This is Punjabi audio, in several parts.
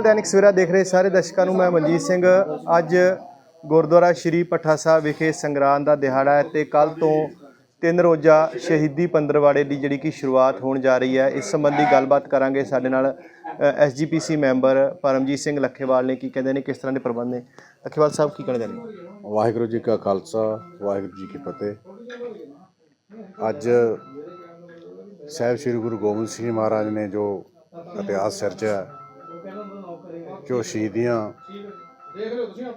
ਅਕਾਲ ਦੈਨਿਕ ਸਵੇਰਾ ਦੇਖ ਰਹੇ ਸਾਰੇ ਦਰਸ਼ਕਾਂ ਨੂੰ ਮੈਂ ਮਨਜੀਤ ਸਿੰਘ। ਅੱਜ ਗੁਰਦੁਆਰਾ ਸ਼੍ਰੀ ਪੱਠਾ ਸਾਹਿਬ ਵਿਖੇ ਸੰਗਰਾਂਦ ਦਾ ਦਿਹਾੜਾ ਹੈ ਤੇ ਕੱਲ ਤੋਂ ਤਿੰਨ ਰੋਜ਼ਾ ਸ਼ਹੀਦੀ ਪੰਦਰਵਾੜੇ ਦੀ ਜਿਹੜੀ ਕਿ ਸ਼ੁਰੂਆਤ ਹੋਣ ਜਾ ਰਹੀ ਹੈ। ਇਸ ਸੰਬੰਧੀ ਗੱਲਬਾਤ ਕਰਾਂਗੇ ਸਾਡੇ ਨਾਲ ਐਸਜੀਪੀਸੀ ਮੈਂਬਰ ਪਰਮਜੀਤ ਸਿੰਘ ਲੱਖੇਵਾਲ ਨੇ ਕੀ ਕਹਿੰਦੇ ਨੇ, ਕਿਸ ਤਰ੍ਹਾਂ ਦੇ ਪ੍ਰਬੰਧ ਨੇ? ਲੱਖੇਵਾਲ ਸਾਹਿਬ ਕੀ ਕਹਿੰਦੇ ਨੇ? ਵਾਹਿਗੁਰੂ ਜੀ ਕਾ ਖਾਲਸਾ, ਵਾਹਿਗੁਰੂ ਜੀ ਕੀ ਫਤਿਹ। ਅੱਜ ਸਾਹਿਬ ਸ੍ਰੀ ਗੁਰੂ ਗੋਬਿੰਦ ਸਿੰਘ ਮਹਾਰਾਜ ਨੇ ਜੋ ਇਤਿਹਾਸ ਸਿਰਜਿਆ ਜੋ ਸ਼ਹੀਦੀਆਂ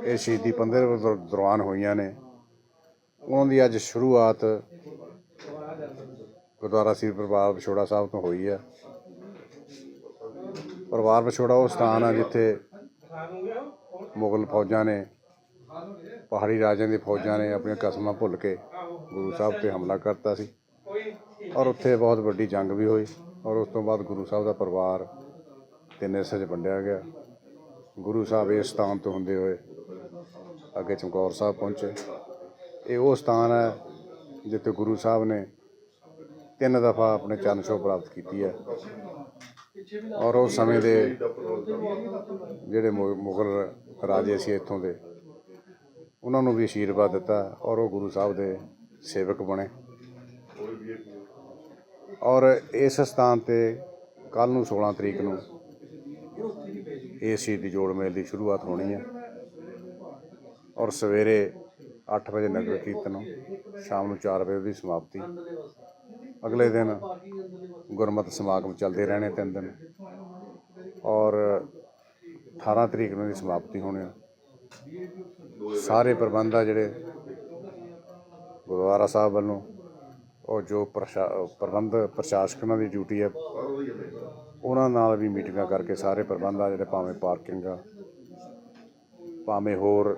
ਇਹ ਸ਼ਹੀਦੀ ਪੰਦਰ ਦਰ- ਦੌਰਾਨ ਹੋਈਆਂ ਨੇ। ਉਹਨਾਂ ਦੀ ਅੱਜ ਸ਼ੁਰੂਆਤ ਗੁਰਦੁਆਰਾ ਸ੍ਰੀ ਪਰਿਵਾਰ ਵਿਛੋੜਾ ਸਾਹਿਬ ਤੋਂ ਹੋਈ ਹੈ ਪਰਿਵਾਰ ਵਿਛੋੜਾ ਉਹ ਸਥਾਨ ਆ ਜਿੱਥੇ ਮੁਗਲ ਫੌਜਾਂ ਨੇ, ਪਹਾੜੀ ਰਾਜਿਆਂ ਦੀ ਫੌਜਾਂ ਨੇ ਆਪਣੀਆਂ ਕਸਮਾਂ ਭੁੱਲ ਕੇ ਗੁਰੂ ਸਾਹਿਬ ਤੇ ਹਮਲਾ ਕਰਤਾ ਸੀ। ਔਰ ਉੱਥੇ ਬਹੁਤ ਵੱਡੀ ਜੰਗ ਵੀ ਹੋਈ ਔਰ ਉਸ ਤੋਂ ਬਾਅਦ ਗੁਰੂ ਸਾਹਿਬ ਦਾ ਪਰਿਵਾਰ ਤਿੰਨੇ ਹਿੱਸੇ 'ਚ ਵੰਡਿਆ ਗਿਆ। ਗੁਰੂ ਸਾਹਿਬ ਇਸ ਸਥਾਨ ਤੋਂ ਹੁੰਦੇ ਹੋਏ ਅੱਗੇ ਚਮਕੌਰ ਸਾਹਿਬ ਪਹੁੰਚੇ। ਇਹ ਉਹ ਸਥਾਨ ਹੈ ਜਿੱਥੇ ਗੁਰੂ ਸਾਹਿਬ ਨੇ ਤਿੰਨ ਦਫਾ ਆਪਣੇ ਚਰਨ ਛੋਹ ਪ੍ਰਾਪਤ ਕੀਤੀ ਹੈ। ਔਰ ਉਸ ਸਮੇਂ ਦੇ ਜਿਹੜੇ ਮੁ- ਮੁਗਲ ਰਾਜੇ ਸੀ ਇੱਥੋਂ ਦੇ, ਉਹਨਾਂ ਨੂੰ ਵੀ ਆਸ਼ੀਰਵਾਦ ਦਿੱਤਾ ਔਰ ਉਹ ਗੁਰੂ ਸਾਹਿਬ ਦੇ ਸੇਵਕ ਬਣੇ। ਔਰ ਇਸ ਸਥਾਨ ਤੇ ਕੱਲ ਨੂੰ 16 ਤਰੀਕ ਨੂੰ ਇਸ ਸ਼ਹੀਦੀ ਜੋੜ ਮੇਲ ਦੀ ਸ਼ੁਰੂਆਤ ਹੋਣੀ ਹੈ ਔਰ ਸਵੇਰੇ 8 ਵਜੇ ਨਗਰ ਕੀਰਤਨ, ਸ਼ਾਮ ਨੂੰ 4 ਵਜੇ ਦੀ ਸਮਾਪਤੀ। ਅਗਲੇ ਦਿਨ ਗੁਰਮਤਿ ਸਮਾਗਮ ਚੱਲਦੇ ਰਹਿਣੇ ਤਿੰਨ ਦਿਨ। ਔਰ 18 ਤਰੀਕ ਨੂੰ ਦੀ ਸਮਾਪਤੀ ਹੋਣੀ ਹੈ ਸਾਰੇ ਪ੍ਰਬੰਧ ਆ ਜਿਹੜੇ ਗੁਰਦੁਆਰਾ ਸਾਹਿਬ ਵੱਲੋਂ, ਉਹ ਜੋ ਪ੍ਰਸ਼ਾ, ਪ੍ਰਬੰਧ ਪ੍ਰਸ਼ਾਸਕਾਂ ਦੀ ਡਿਊਟੀ ਹੈ ਉਹਨਾਂ ਨਾਲ ਵੀ ਮੀਟਿੰਗਾਂ ਕਰਕੇ ਸਾਰੇ ਪ੍ਰਬੰਧ ਆ ਜਿਹੜੇ ਭਾਵੇਂ ਪਾਰਕਿੰਗ ਆ, ਭਾਵੇਂ ਹੋਰ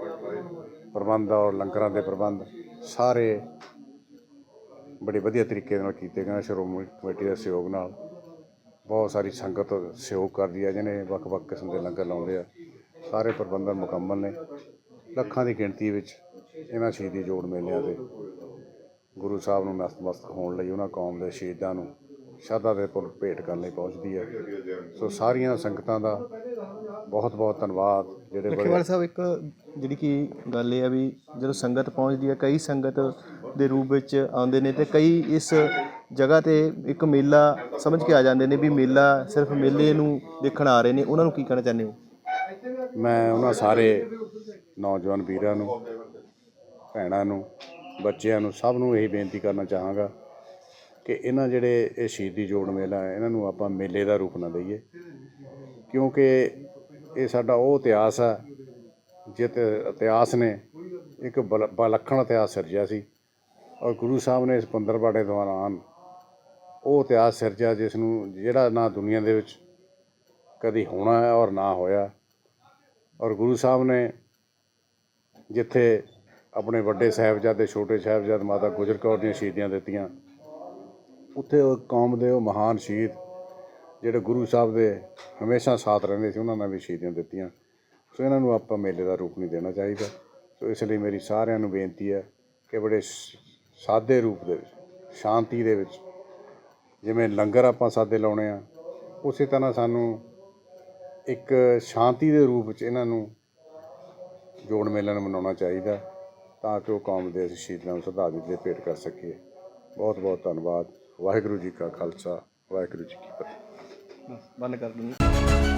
ਪ੍ਰਬੰਧ ਆ ਔਰ ਲੰਗਰਾਂ ਦੇ ਪ੍ਰਬੰਧ, ਸਾਰੇ ਬੜੇ ਵਧੀਆ ਤਰੀਕੇ ਨਾਲ ਕੀਤੇ ਗਏ ਨੇ ਸ਼੍ਰੋਮਣੀ ਕਮੇਟੀ ਦੇ ਸਹਿਯੋਗ ਨਾਲ। ਬਹੁਤ ਸਾਰੀ ਸੰਗਤ ਸਹਿਯੋਗ ਕਰਦੀ ਹੈ ਜਿਹਨੇ ਵੱਖ-ਵੱਖ ਕਿਸਮ ਦੇ ਲੰਗਰ ਲਾਉਂਦੇ ਆ। ਸਾਰੇ ਪ੍ਰਬੰਧਨ ਮੁਕੰਮਲ ਨੇ। ਲੱਖਾਂ ਦੀ ਗਿਣਤੀ ਵਿੱਚ ਇਹਨਾਂ ਸ਼ਹੀਦੀ ਜੋੜ ਮੇਲਿਆਂ ਤੇ ਗੁਰੂ ਸਾਹਿਬ ਨੂੰ ਨਤਮਸਤਕ ਹੋਣ ਲਈ ਉਹਨਾਂ ਕੌਮ ਦੇ ਸ਼ਹੀਦਾਂ ਨੂੰ ਸ਼ਰਧਾ ਦੇ ਪੁੱਲ ਭੇਟ ਕਰਨ ਲਈ ਪਹੁੰਚਦੀ ਹੈ। ਸੋ ਸਾਰੀਆਂ ਸੰਗਤਾਂ ਦਾ ਬਹੁਤ ਬਹੁਤ ਧੰਨਵਾਦ। ਜਿਹੜੇ ਬੜੇ ਲੱਖੇਵਾਲ ਸਾਹਿਬ ਇੱਕ ਜਿਹੜੀ ਕਿ ਗੱਲ ਇਹ ਆ ਵੀ ਜਦੋਂ ਸੰਗਤ ਪਹੁੰਚਦੀ ਹੈ ਕਈ ਸੰਗਤ ਦੇ ਰੂਪ ਵਿੱਚ ਆਉਂਦੇ ਨੇ ਤੇ ਕਈ ਇਸ ਜਗ੍ਹਾ ਤੇ ਇੱਕ ਮੇਲਾ ਸਮਝ ਕੇ ਆ ਜਾਂਦੇ ਨੇ ਵੀ ਮੇਲਾ ਸਿਰਫ ਮੇਲੇ ਨੂੰ ਦੇਖਣ ਆ ਰਹੇ ਨੇ। ਉਹਨਾਂ ਨੂੰ ਕੀ ਕਹਿਣਾ ਚਾਹੁੰਦੇ ਹੋ? ਮੈਂ ਉਹਨਾਂ ਸਾਰੇ ਨੌਜਵਾਨ ਵੀਰਾਂ ਨੂੰ ਭੈਣਾਂ ਨੂੰ ਬੱਚਿਆਂ ਨੂੰ ਸਭ ਨੂੰ ਇਹੀ ਬੇਨਤੀ ਕਰਨਾ ਚਾਹਾਂਗਾ ਕਿ ਇਹਨਾਂ ਜਿਹੜੇ ਇਹ ਸ਼ਹੀਦੀ ਜੋੜ ਮੇਲਾ ਹੈ, ਇਹਨਾਂ ਨੂੰ ਆਪਾਂ ਮੇਲੇ ਦਾ ਰੂਪ ਨਾ ਦਈਏ। ਕਿਉਂਕਿ ਇਹ ਸਾਡਾ ਉਹ ਇਤਿਹਾਸ ਆ ਜਿਤ ਇਤਿਹਾਸ ਨੇ ਇੱਕ ਬਲ- ਵਿਲੱਖਣ ਇਤਿਹਾਸ ਸਿਰਜਿਆ ਸੀ। ਔਰ ਗੁਰੂ ਸਾਹਿਬ ਨੇ ਇਸ ਪੰਦਰਵਾੜੇ ਦੌਰਾਨ ਉਹ ਇਤਿਹਾਸ ਸਿਰਜਿਆ, ਜਿਸ ਨੂੰ ਜਿਹੜਾ ਨਾ ਦੁਨੀਆ ਦੇ ਵਿੱਚ ਕਦੀ ਹੋਣਾ ਹੈ ਔਰ ਨਾ ਹੋਇਆ। ਔਰ ਗੁਰੂ ਸਾਹਿਬ ਨੇ ਜਿੱਥੇ ਆਪਣੇ ਵੱਡੇ ਸਾਹਿਬਜ਼ਾਦੇ, ਛੋਟੇ ਸਾਹਿਬਜ਼ਾਦੇ ਮਾਤਾ ਗੁਜਰ ਕੌਰ ਦੀਆਂ ਸ਼ਹੀਦੀਆਂ ਦਿੱਤੀਆਂ ਉੱਥੇ ਉਹ ਕੌਮ ਦੇ ਉਹ ਮਹਾਨ ਸ਼ਹੀਦ ਜਿਹੜੇ ਗੁਰੂ ਸਾਹਿਬ ਦੇ ਹਮੇਸ਼ਾ ਸਾਥ ਰਹਿੰਦੇ ਸੀ, ਉਹਨਾਂ ਨੇ ਵੀ ਸ਼ਹੀਦੀਆਂ ਦਿੱਤੀਆਂ। ਸੋ ਇਹਨਾਂ ਨੂੰ ਆਪਾਂ ਮੇਲੇ ਦਾ ਰੂਪ ਨਹੀਂ ਦੇਣਾ ਚਾਹੀਦਾ। ਸੋ ਇਸ ਲਈ ਮੇਰੀ ਸਾਰਿਆਂ ਨੂੰ ਬੇਨਤੀ ਹੈ ਕਿ ਬੜੇ ਸਾਦੇ ਰੂਪ ਦੇ ਵਿੱਚ, ਸ਼ਾਂਤੀ ਦੇ ਵਿੱਚ, ਜਿਵੇਂ ਲੰਗਰ ਆਪਾਂ ਸਾਦੇ ਲਾਉਣੇ ਆ, ਉਸੇ ਤਰ੍ਹਾਂ ਸਾਨੂੰ ਇੱਕ ਸ਼ਾਂਤੀ ਦੇ ਰੂਪ ਵਿੱਚ ਇਹਨਾਂ ਨੂੰ ਜੋੜ ਮੇਲਾ ਨੂੰ ਮਨਾਉਣਾ ਚਾਹੀਦਾ ਤਾਂ ਕਿ ਉਹ ਕੌਮ ਦੇ ਅਸੀਂ ਸ਼ਹੀਦਾਂ ਨੂੰ ਸ਼ਰਧਾਂਜਲੀ ਭੇਟ ਕਰ ਸਕੀਏ। ਬਹੁਤ ਬਹੁਤ ਧੰਨਵਾਦ। ਵਾਹਿਗੁਰੂ ਜੀ ਕਾ ਖਾਲਸਾ ਵਾਹਿਗੁਰੂ ਜੀ ਕੀ ਫਤਿਹ। ਬੰਦ ਕਰ ਦਿੰਦੇ।